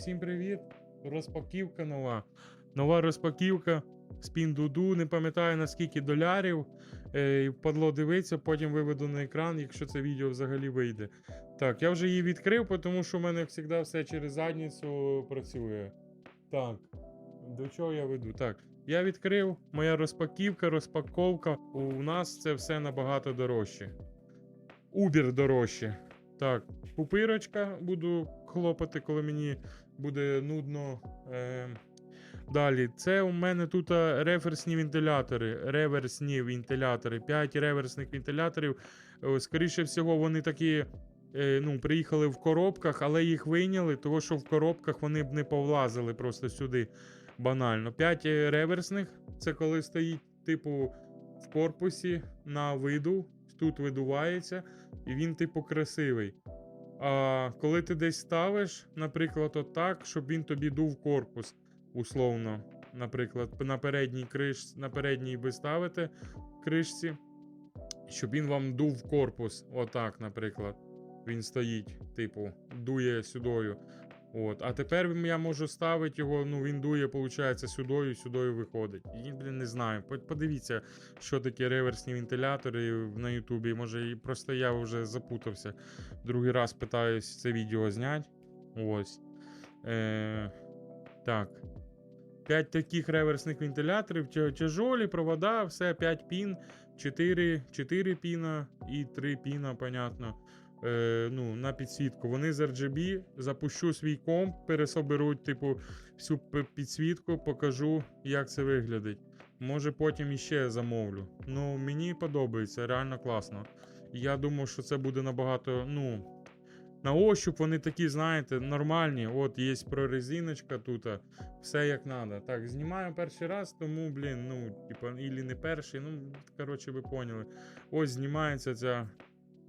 Всім привіт! Розпаківка нова. Нова розпаківка з Дуду. Не пам'ятаю наскільки долярів. Е, впадло дивитися, потім виведу на екран, якщо це відео взагалі вийде. Так, я вже її відкрив, тому що в мене завжди все через задницю працює. Так, до чого я веду? Так, я відкрив, моя розпаківка, розпаковка. У нас це все набагато дорожче. Убір дорожче. Так, пупирочка буду хлопати, коли мені буде нудно. Е, далі, це у мене тут реверсні вентилятори. Реверсні вентилятори. 5 реверсних вентиляторів. Е, Скоріше всього, вони такі. е, Ну, приїхали в коробках, але їх вийняли, тому що в коробках вони б не повлазили просто сюди банально. 5 реверсних це коли стоїть, типу, в корпусі на виду, тут видувається, і він, типу, красивий. А коли ти десь ставиш, наприклад, отак, щоб він тобі дув корпус, условно. Наприклад, на передній криш, на передній ви ставите кришці, щоб він вам дув корпус. Отак, наприклад. Він стоїть, типу, дує сюдою. От. А тепер я можу ставити його, ну він дує, виходить, сюдою, сюдою виходить. І, блін, не знаю. По- Подивіться, що таке реверсні вентилятори на Ютубі. Може, і просто я вже запутався. Другий раз питаюсь це відео зняти. Ось. Е, так. 5 таких реверсних вентиляторів, тя- тяжолі, провода, все 5 пін, 4, 4 піна і 3 піна, понятно. Е, ну, на підсвітку. Вони з RGB, запущу свій комп, пересоберуть, типу, всю підсвітку, покажу, як це виглядить. Може, потім іще замовлю. Ну, мені подобається, реально класно. Я думаю, що це буде набагато, ну. На ощуп вони такі, знаєте, нормальні. От є прорезиночка тут, все як треба. Так, знімаю перший раз, тому, блін, ну, типа, ілі не перший, ну, коротше, ви поняли. Ось знімається ця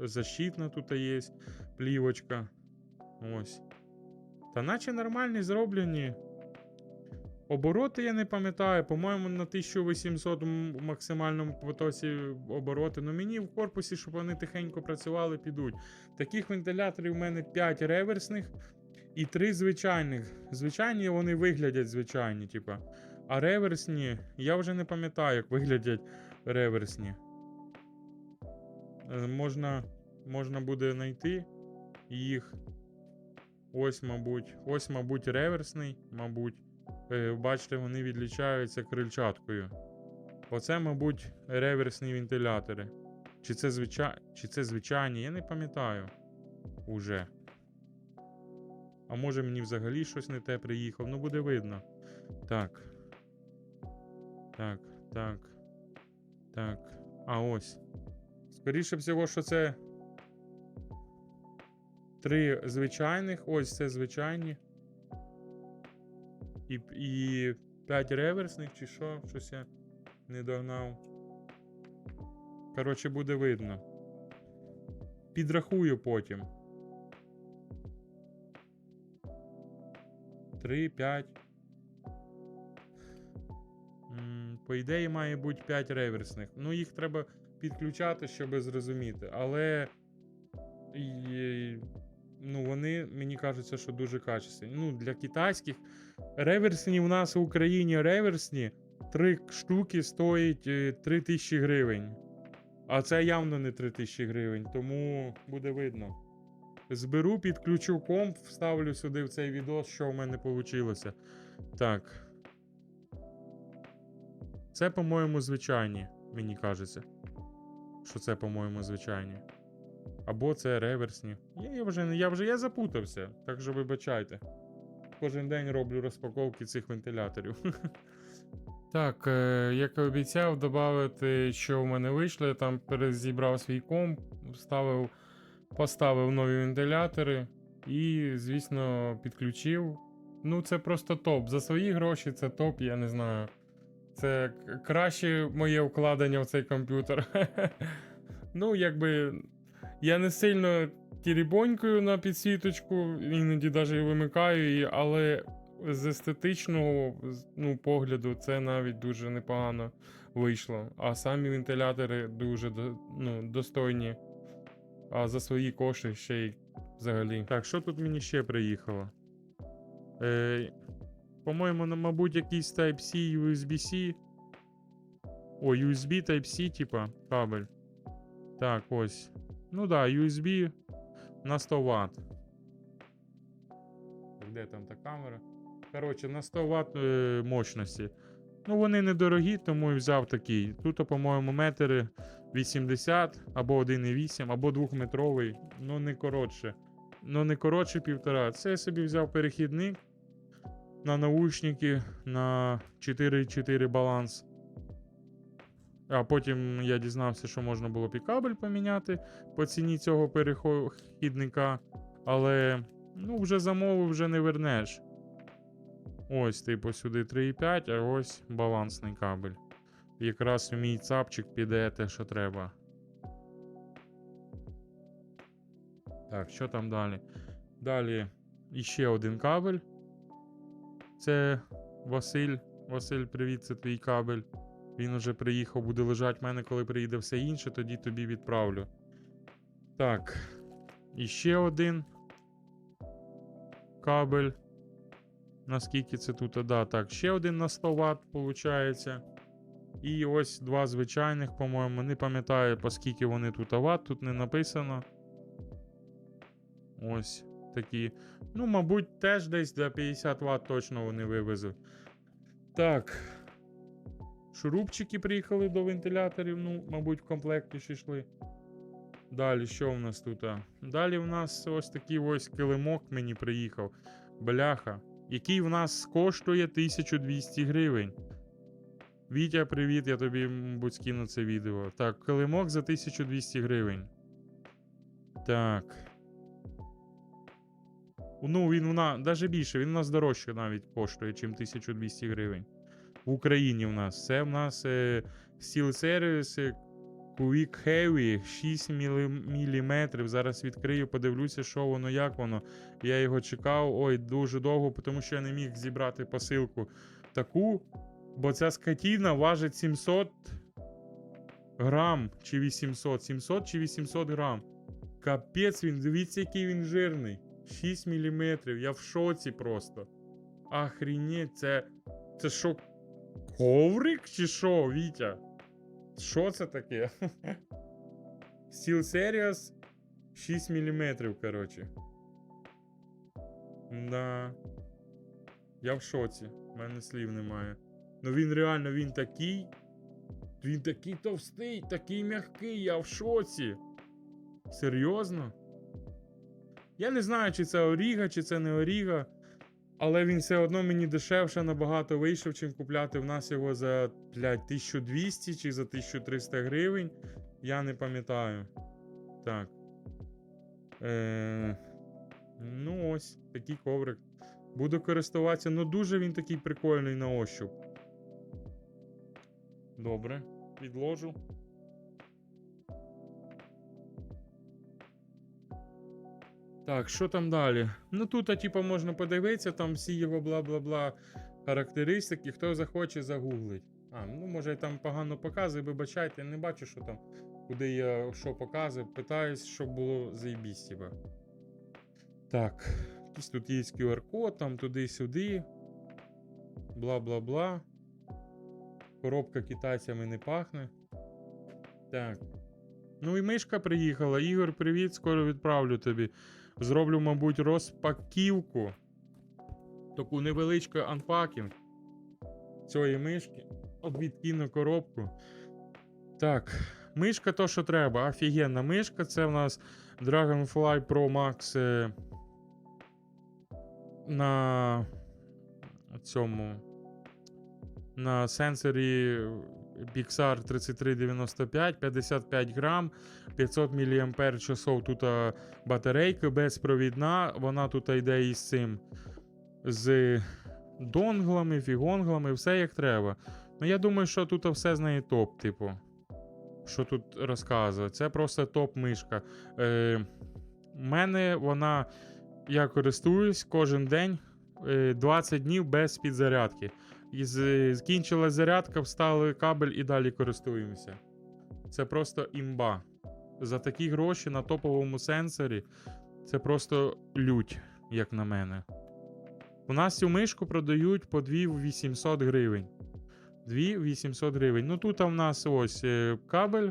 защитна тут є, плівочка. Ось. Та наче нормальні зроблені. Обороти я не пам'ятаю, по-моєму, на 1800 м- максимальному потоці обороти. Ну мені в корпусі, щоб вони тихенько працювали, підуть. Таких вентиляторів у мене 5 реверсних і 3 звичайних. Звичайні вони виглядять звичайні, типа. А реверсні, я вже не пам'ятаю, як виглядять реверсні. Е, Можна, можна буде знайти їх. Ось, мабуть, ось, мабуть, реверсний, мабуть. Е, Бачите, вони відлічаються крильчаткою. Оце, мабуть, реверсні вентилятори. Чи це, звичай... Чи це звичайні, я не пам'ятаю. Уже. А може мені взагалі щось не те приїхав. Ну, буде видно. Так. Так, так. Так. А ось. Скоріше всього, що це. Три звичайних. Ось це звичайні. І, і 5 реверсних, чи що? Щось я не догнав. Коротше, буде видно. Підрахую потім. 3, 5. М, По ідеї, має бути 5 реверсних. Ну, їх треба підключати, щоб зрозуміти. Але. і- Ну, вони, мені кажуться, що дуже качественні. Ну, для китайських реверсні в нас в Україні реверсні. Три штуки стоять е, 3 тисячі гривень. А це явно не 3 тисячі гривень, тому буде видно. Зберу, підключу комп, вставлю сюди в цей відос, що в мене вийшло. Так. Це, по-моєму, звичайні, мені кажеться. Що це, по-моєму, звичайні. Або це реверсні. Я, я вже я вже я запутався, так що вибачайте. Кожен день роблю розпаковки цих вентиляторів. Так, е, як і обіцяв, додати, що в мене вийшло. Я там перезібрав свій комп, вставив, поставив нові вентилятори і, звісно, підключив. Ну, це просто топ. За свої гроші це топ, я не знаю. Це краще моє вкладення в цей комп'ютер. ну, якби. Я не сильно тірібонькою на підсвіточку, іноді навіть вимикаю її, але з естетичного ну, погляду це навіть дуже непогано вийшло. А самі вентилятори дуже ну, достойні. А за свої кошти ще й взагалі. Так, що тут мені ще приїхало? Е, по-моєму, мабуть, якийсь Type-C, USB-C. О, USB Type-C, типа, кабель. Так, ось. Ну да, USB на 100 Вт. Де там та камера? Коротше, на 100 Вт е, мощності. Ну, вони недорогі, тому і взяв такий. Тут, по-моєму, метри 80 або 1,8, або 2-метровий, ну не коротше. Ну, не коротше півтора. Це я собі взяв перехідник на наушники на 4,4 баланс. А потім я дізнався, що можна було б і кабель поміняти по ціні цього перехідника. Але ну, вже замовив, вже не вернеш. Ось, типу, сюди 3,5, а ось балансний кабель. Якраз у мій цапчик піде те, що треба. Так, що там далі? Далі іще один кабель. Це Василь. Василь, привіт, це твій кабель. Він уже приїхав, буде лежати в мене, коли приїде все інше, тоді тобі відправлю. Так. Іще один кабель. Наскільки це тут? Да, так, ще один на 100 Вт, виходить. І ось два звичайних, по-моєму. Не пам'ятаю, по скільки вони тут Вт, тут не написано. Ось такі. Ну, мабуть, теж десь до 50 Вт точно вони вивезли. Так. Шурупчики приїхали до вентиляторів, ну, мабуть, в комплекті ж йшли. Далі, що в нас тут? Далі в нас ось такий ось килимок мені приїхав. Бляха. Який в нас коштує 1200 гривень. Вітя, привіт, я тобі, мабуть, скину це відео. Так, килимок за 1200 гривень. Так. Ну, він у нас навіть більше, він у нас дорожче навіть коштує, ніж 1200 гривень. В Україні у нас. Це в нас е, Steel Series е, Quick Heavy 6 мм. Зараз відкрию, подивлюся, що воно, як воно. Я його чекав. Ой, дуже довго, тому що я не міг зібрати посилку таку. Бо ця скотіна важить 700 грам чи 800. 700 чи 800 грам. Капець він, дивіться, який він жирний. 6 мм. Я в шоці просто. Охренеть, це. Це що? Коврик чи що, Вітя? Що це таке? Steel Series 6 мм, коротше. Да. Я в шоці. У мене слів немає. Ну він реально він такий. Він такий товстий, такий м'який, я в шоці. Серйозно? Я не знаю, чи це Оріга, чи це не Оріга. Але він все одно мені дешевше набагато вийшов, чим купляти в нас його за блядь, 1200 чи за 1300 гривень. Я не пам'ятаю. Так. Е... Ну, ось, такий коврик. Буду користуватися, ну дуже він такий прикольний на ощуп. Добре, відложу. Так, що там далі? Ну тут, а, типу, можна подивитися, там всі його бла-бла-бла характеристики. Хто захоче, загуглить. А, ну може там погано показує, вибачайте, не бачу, що там, куди я що показую. Питаюсь, щоб було заєбісь, типа. Так, якийсь тут є QR-код, там туди-сюди. Бла-бла-бла. Коробка китайцями не пахне. Так. Ну і мишка приїхала. Ігор, привіт, скоро відправлю тобі. Зроблю, мабуть, розпаківку. Таку невеличку анпакінг цієї мишки. Відкину коробку. Так, мишка то, що треба. Офігенна мишка. Це в нас Dragonfly Pro Max е, на цьому. На сенсорі Pixar 3395, 55 грам, 500 мАч тут батарейка безпровідна. Вона тут йде із цим з донглами, фігонглами, все як треба. Ну, я думаю, що тут все з неї топ, типу. Що тут розказує? Це просто топ-мишка. Е, У мене вона. Я користуюсь кожен день е, 20 днів без підзарядки. І з- закінчилась зарядка, вставили кабель і далі користуємося. Це просто імба. За такі гроші на топовому сенсорі це просто лють, як на мене. У нас цю мишку продають по 2800 гривень. 2800 гривень. Ну тут в нас ось е, кабель.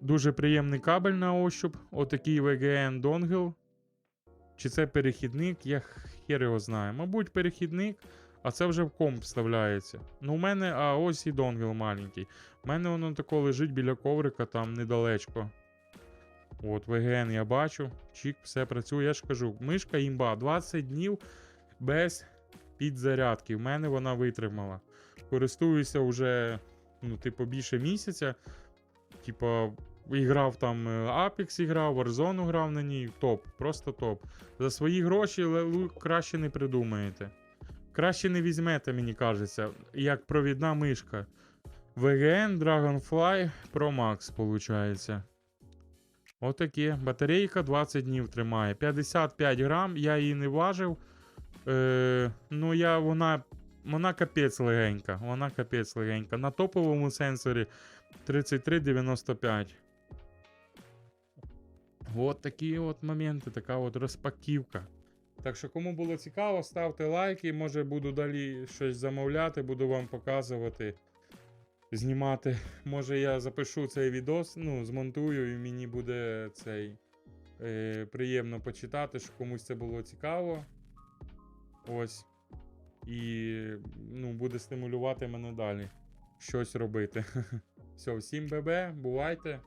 Дуже приємний кабель на ощуп. Отакий VGN донгл. Чи це перехідник? Я хер його знаю. Мабуть, перехідник, а це вже в комп вставляється. Ну, у мене, а ось і донгл маленький. У мене воно тако лежить біля коврика, там недалечко. От, VGN я бачу. Чік, все працює. Я ж кажу, мишка імба 20 днів без підзарядки. В мене вона витримала. Користуюся вже, ну, типу, більше місяця. Типа, і грав там е, Apex грав, Warzone грав на ній. Топ, просто топ. За свої гроші краще не придумаєте. Краще не візьмете, мені кажеться, як провідна мишка. VGN Dragonfly Pro Max, виходить. Отаке. Батарейка 20 днів тримає. 55 грам, я її не важив. Е, ну, я, вона, вона капець легенька. Вона капець легенька. На топовому сенсорі 3395. От такі от моменти, така от розпаківка. Так що, кому було цікаво, ставте лайки. Може буду далі щось замовляти, буду вам показувати, знімати. Може я запишу цей відос, ну, змонтую, і мені буде цей е, приємно почитати, що комусь це було цікаво. Ось. І ну, буде стимулювати мене далі щось робити. Все, всім бебе, бувайте.